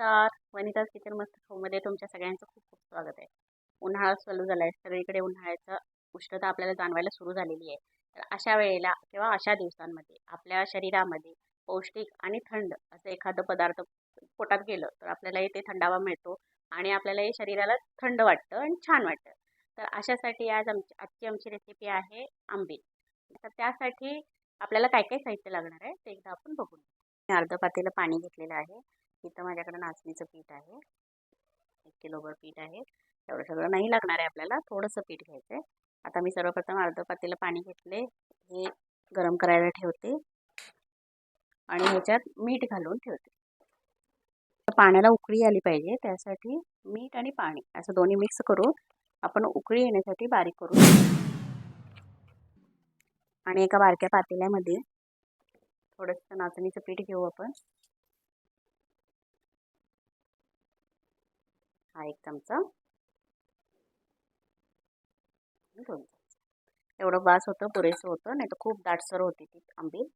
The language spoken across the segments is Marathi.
वनिताज किचन मस्त शोमध्ये तुमच्या सगळ्यांचं खूप खूप स्वागत आहे. उन्हाळा चालू झाला आहे सगळीकडे उन्हाळ्याचं उष्णता आपल्याला जाणवायला सुरू झालेली आहे. तर अशा वेळेला किंवा अशा दिवसांमध्ये आपल्या शरीरामध्ये पौष्टिक आणि थंड असं एखादं पदार्थ पोटात गेलं तर आपल्यालाही ते थंडावा मिळतो आणि आपल्यालाही शरीराला थंड वाटतं आणि छान वाटतं. तर अशासाठी आज आमची आजची आमची रेसिपी आहे आंबील तर त्यासाठी आपल्याला काय काय साहित्य लागणार आहे ते एकदा आपण बघू मी अर्ध पातेलं पाणी घेतलेलं आहे. इथं माझ्याकडे नाचणीचं पीठ आहे. एक किलोभर पीठ आहे. एवढं सगळं नाही लागणार आहे आपल्याला. थोडंसं पीठ घ्यायचं आहे आता मी सर्वप्रथम अर्ध पातेलं पाणी घेतले हे गरम करायला ठेवते. आणि ह्याच्यात मीठ घालून ठेवते. पाण्याला उकळी आली पाहिजे. त्यासाठी मीठ आणि पाणी असं दोन्ही मिक्स करून आपण उकळी येण्यासाठी बारीक करू आणि एका बारक्या पातेल्यामध्ये थोडंसं नाचणीचं पीठ घेऊ आपण. हा एक चमचा. दोन चमचा. एवढं बास होतं पुरेसं होतं नाही तर खूप दाटसर होती ती आंबील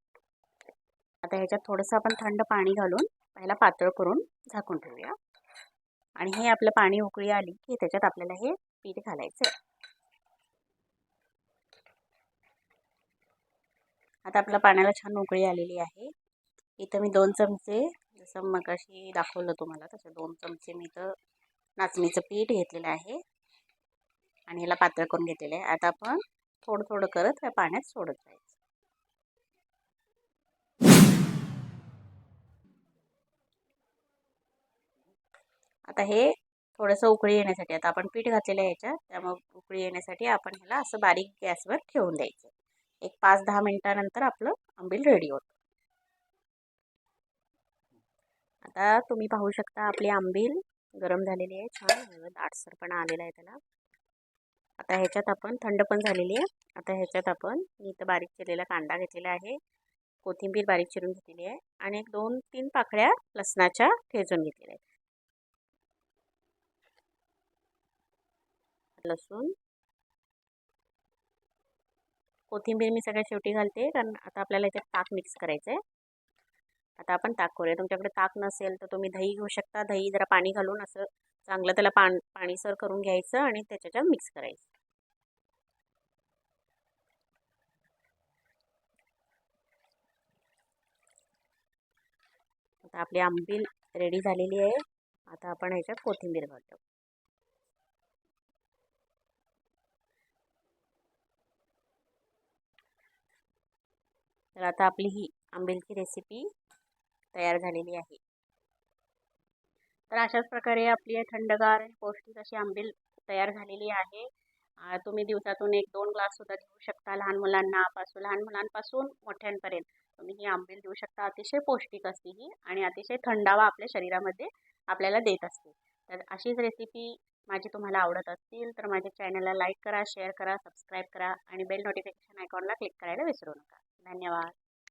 आता ह्याच्यात थोडंसं आपण थंड पाणी घालून पहिला पातळ करून झाकून ठेवूया. आणि हे आपलं पाणी उकळी आली की त्याच्यात आपल्याला हे पीठ घालायचं आहे. आता आपल्या पाण्याला छान उकळी आलेली आहे. इथं मी दोन चमचे जसं मगाशी दाखवलं तुम्हाला तसं दोन चमचे मी तर नाचणीचं पीठ घेतलेलं आहे. आणि ह्याला पातळ करून घेतलेलं आहे. आता आपण थोडं थोडं करत या पाण्यात सोडत जायचं. आता हे थोडंसं उकळी येण्यासाठी आता आपण पीठ घातलेलं आहे याच्यात त्यामुळे उकळी येण्यासाठी आपण ह्याला असं बारीक गॅसवर ठेवून द्यायचं. एक पाच दहा मिनटानंतर आपलं आंबील रेडी होतं. आता तुम्ही पाहू शकता आपली आंबील गरम झालेली आहे छान. दाटसरपणा आलेला आहे त्याला. आता ह्याच्यात आपण थंड पण झालेली आहे. आता ह्याच्यात आपण मी इथं बारीक चिरलेला कांदा घेतलेला आहे. कोथिंबीर बारीक चिरून घेतलेली आहे. आणि एक दोन तीन पाकळ्या लसणाच्या ठेचून घेतलेल्या आहेत. लसूण. कोथिंबीर मी सगळ्यात शेवटी घालते कारण आता आपल्याला याच्यात ताक मिक्स करायचं आहे आता आपण ताक करूया. तुमच्याकडे ताक नसेल तर तुम्ही दही घेऊ शकता. दही जरा पाणी घालून असं चांगलं त्याला पाण पाणीसर करून घ्यायचं आणि त्याच्यात मिक्स करायचं. आता आपली आंबील रेडी झालेली आहे. आता आपण ह्याच्यात कोथिंबीर घालतो. तर आता आपली ही आंबीलची रेसिपी तयार झालेली आहे. तर अशाच प्रकारे आपली थंडगार पौष्टिक अशी आंबील तयार झालेली आहे. तुम्ही दिवसातून एक दोन ग्लाससुद्धा घेऊ शकता लहान मुलांना पासून लहान मुलांपासून मोठ्यांपर्यंत. तुम्ही ही आंबील देऊ शकता. अतिशय पौष्टिक असते ही आणि अतिशय थंडावा आपल्या शरीरामध्ये आपल्याला देत असते. तर अशीच रेसिपी माझी तुम्हाला आवडत असतील तर माझ्या चॅनलला लाईक करा शेअर करा सबस्क्राईब करा आणि बेल नोटिफिकेशन आयकॉनला क्लिक करायला विसरू नका. धन्यवाद.